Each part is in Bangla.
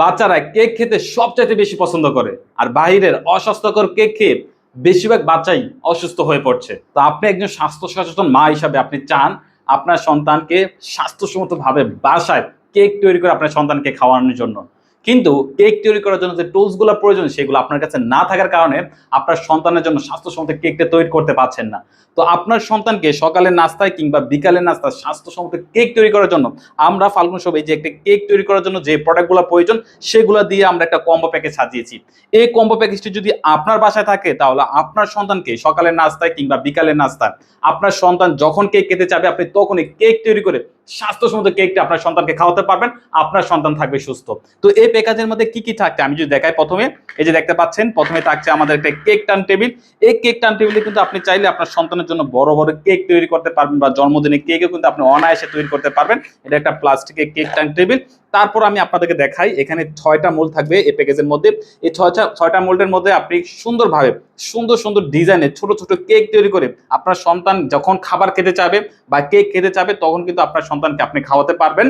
বাচ্চারা কেক খেতে সবচাইতে বেশি পছন্দ করে। আর বাহিরের অস্বাস্থ্যকর কেক খেয়ে বেশিরভাগ বাচ্চাই অসুস্থ হয়ে পড়ছে। তো আপনি একজন স্বাস্থ্য সচেতন মা হিসাবে আপনি চান আপনার সন্তানকে স্বাস্থ্যসম্মতভাবে বাসায় কেক তৈরি করে আপনার সন্তানকে খাওয়ানোর জন্য। কিন্তু কেক তৈরি করার জন্য যে টুলসগুলো প্রয়োজন, সেগুলো আপনার কাছে না থাকার কারণে আপনার সন্তানের জন্য স্বাস্থ্যসম্মত কেকটা তৈরি করতে পারছেন না। তো আপনার সন্তানকে সকালের নাস্তায় কিংবা বিকালের নাস্তায় স্বাস্থ্যসম্মত কেক তৈরি করার জন্য, আমরা ফাল্গুন সব যে একটা কেক তৈরি করার জন্য যে প্রোডাক্টগুলো প্রয়োজন, সেগুলো দিয়ে আমরা একটা কম্বো প্যাকেজ সাজিয়েছি। এই কম্বো প্যাকেজটি যদি আপনার বাসায় থাকে, তাহলে আপনার সন্তানকে সকালের নাস্তায় কিংবা বিকালের নাস্তায়, আপনার সন্তান যখন কেক খেতে চাবে, আপনি তখনই কেক তৈরি করে স্বাস্থ্যসম্মত কেকটা আপনার সন্তানকে খাওয়াতে পারবেন, আপনার সন্তান থাকবে সুস্থ। তো এই প্যাকেজের মধ্যে কি কি থাকছে? আমি যদি দেখাই প্রথমে, এই যে দেখতে পাচ্ছেন, প্রথমে থাকছে আমাদের একটা কেক টান টেবিল এই কেক টান টেবিলে কিন্তু আপনি চাইলে আপনার সন্তানের জন্য বড় বড় কেক তৈরি করতে পারবেন বা জন্মদিনের কেকও কিন্তু আপনি অনায়াসে তৈরি করতে পারবেন। এটা একটা প্লাস্টিকের কেক টান টেবিল তারপর আমি আপনাদেরকে দেখাই, এখানে ছয়টা মোল থাকবে এই প্যাকেজের মধ্যে। এই ছয়টা ছয়টা মোল্ডের মধ্যে আপনি সুন্দরভাবে, সুন্দর সুন্দর ডিজাইনের ছোট ছোট কেক তৈরি করে আপনার সন্তান যখন খাবার খেতে চাবে বা কেক খেতে চাবে, তখন কিন্তু আপনার সন্তানকে আপনি খাওয়াতে পারবেন।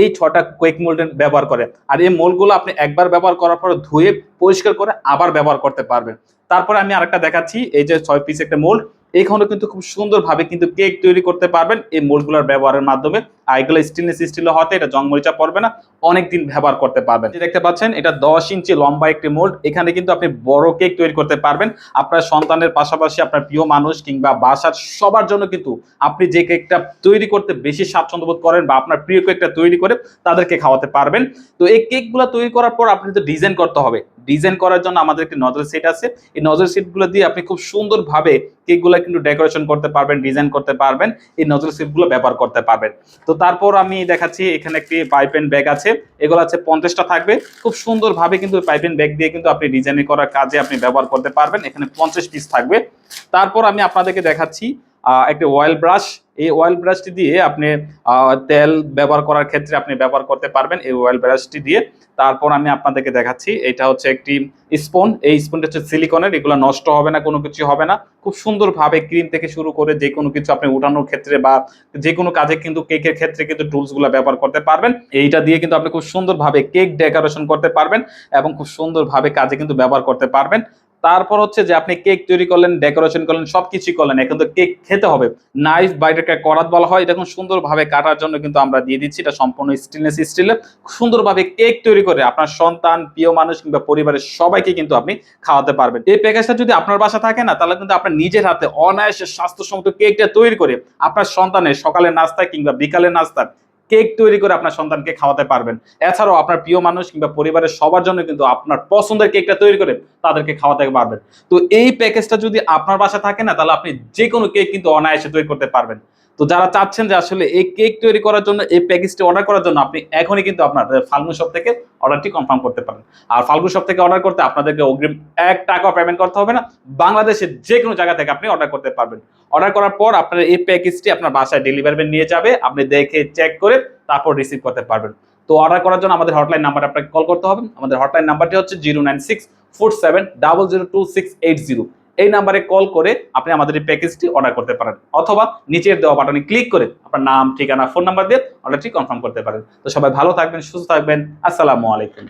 এই ছটা কেক মোল্ডের ব্যবহার করে। আর এই মোলগুলো আপনি একবার ব্যবহার করার পর ধুয়ে পরিষ্কার করে আবার ব্যবহার করতে পারবেন। তারপরে আমি আরেকটা দেখাচ্ছি, এই যে ছয় পিস একটা মোল্ড এইখানে কিন্তু খুব সুন্দরভাবে কিন্তু কেক তৈরি করতে পারবেন এই মোল্ডগুলোর ব্যবহারের মাধ্যমে। আর এগুলো স্টেনলেস স্টিল হতে এটা জং মরিচা পড়বে না, অনেকদিন ব্যবহার করতে পারবেন। দেখতে পাচ্ছেন, এটা দশ ইঞ্চি লম্বা একটি মোল্ড, এখানে কিন্তু আপনি বড় কেক তৈরি করতে পারবেন। আপনার সন্তানের পাশাপাশি আপনার প্রিয় মানুষ কিংবা বাসার সবার জন্য কিন্তু আপনি যে কেকটা তৈরি করতে বেশি স্বাচ্ছন্দ্য বোধ করেন বা আপনার প্রিয় কেকটা তৈরি করে তাদেরকে খাওয়াতে পারবেন। তো এই কেকগুলো তৈরি করার পর আপনি তো ডিজাইন করতে হবে। ডিজাইন করার জন্য আমাদের একটি নজর সেট আছে। এই নজর সেটগুলো দিয়ে আপনি খুব সুন্দরভাবে কেকগুলো কিন্তু ডেকোরেশন করতে পারবেন ডিজাইন করতে পারবেন। এই নজর সেটগুলো ব্যবহার করতে পারবেন। তো তারপর আমি দেখাচ্ছি, এখানে একটি পাইপ এন্ড ব্যাগ আছে। এগুলো আছে পঞ্চাশটা থাকবে। খুব সুন্দরভাবে কিন্তু পাইপ এন্ড ব্যাগ দিয়ে কিন্তু আপনি ডিজাইন করার কাজে আপনি ব্যবহার করতে পারবেন। এখানে পঞ্চাশ পিস থাকবে। তারপর আমি আপনাদেরকে দেখাচ্ছি একটি অয়েল ব্রাশ এই অয়েল ব্রাশটি দিয়ে আপনি তেল ব্যবহার করার ক্ষেত্রে আপনি ব্যবহার করতে পারবেন এই অয়েল ব্রাশটি দিয়ে। তারপর আমি আপনাদেরকে দেখাচ্ছি এটা হচ্ছে একটি স্পুন এই স্পুনটা হচ্ছে সিলিকনের এগুলো নষ্ট হবে না, কোনো কিছু হবে না। খুব সুন্দরভাবে ক্রিম থেকে শুরু করে যে কোনো কিছু আপনি উঠানোর ক্ষেত্রে বা যে কোনো কাজে কিন্তু কেকের ক্ষেত্রে কিন্তু টুলসগুলো ব্যবহার করতে পারবেন। এইটা দিয়ে কিন্তু আপনি খুব সুন্দরভাবে কেক ডেকোরেশন করতে পারবেন এবং খুব সুন্দরভাবে কাজে কিন্তু ব্যবহার করতে পারবেন। তারপর হচ্ছে যে আপনি কেক তৈরি করলেন, ডেকোরেশন করলেন সবকিছু করলেন। এখন তো কেক খেতে হবে। নাইফ বা এটাকে করাত বলা হয়। এটা এখন সুন্দরভাবে কাটার জন্য কিন্তু আমরা দিয়ে দিচ্ছি। এটা সম্পূর্ণ স্টেনলেস স্টিলের সুন্দরভাবে কেক তৈরি করে আপনার সন্তান, প্রিয় মানুষ কিংবা পরিবারের সবাইকে কিন্তু আপনি খাওয়াতে পারবেন। এই প্যাকেজটা যদি আপনার বাসা থাকে না, তাহলে কিন্তু আপনার নিজের হাতে অনায়াসে স্বাস্থ্যসম্মত কেকটা তৈরি করে আপনার সন্তানের সকালের নাস্তা কিংবা বিকালের নাস্তায় কেক তৈরি করে আপনার সন্তানকে খাওয়াতে পারবেন। এছাড়াও আপনার প্রিয় মানুষ কিংবা পরিবারের সবার জন্য কিন্তু আপনার পছন্দের কেকটা তৈরি করে তাদেরকে খাওয়াতে পারবেন। তো এই প্যাকেজটা যদি আপনার বাসা থাকে না, তাহলে আপনি যে কোনো কেক কিন্তু অনায়াসে তৈরি করতে পারবেন। তো যারা চাচ্ছেন যে আসলে এই কেক তৈরি করার জন্য, এই প্যাকেজটি অর্ডার করার জন্য, আপনি এখনই কিন্তু আপনার ফাল্গুন শপ থেকে অর্ডারটি কনফার্ম করতে পারেন। আর ফাল্গুন শপ থেকে অর্ডার করতে আপনাদেরকে অগ্রিম এক টাকা পেমেন্ট করতে হবে না। বাংলাদেশের যে কোনো জায়গা থেকে আপনি অর্ডার করতে পারবেন। অর্ডার করার পর আপনার এই প্যাকেজটি আপনার বাসায় ডেলিভারি নিয়ে যাবে। আপনি দেখে চেক করে তারপর রিসিভ করতে পারবেন। তো অর্ডার করার জন্য আমাদের হটলাইন নাম্বার আপনাকে কল করতে হবে। আমাদের হটলাইন নাম্বারটি হচ্ছে zero nine six four seven double zero two six eight zero এই নাম্বারে কল করে আপনি আমাদের এই প্যাকেজটি অর্ডার করতে পারেন। অথবা নিচের দেওয়া বাটনে ক্লিক করে আপনার নাম, ঠিকানা ফোন নাম্বার দিয়ে অর্ডারটি কনফার্ম করতে পারেন। তো সবাই ভালো থাকবেন, সুস্থ থাকবেন। আসসালামু আলাইকুম।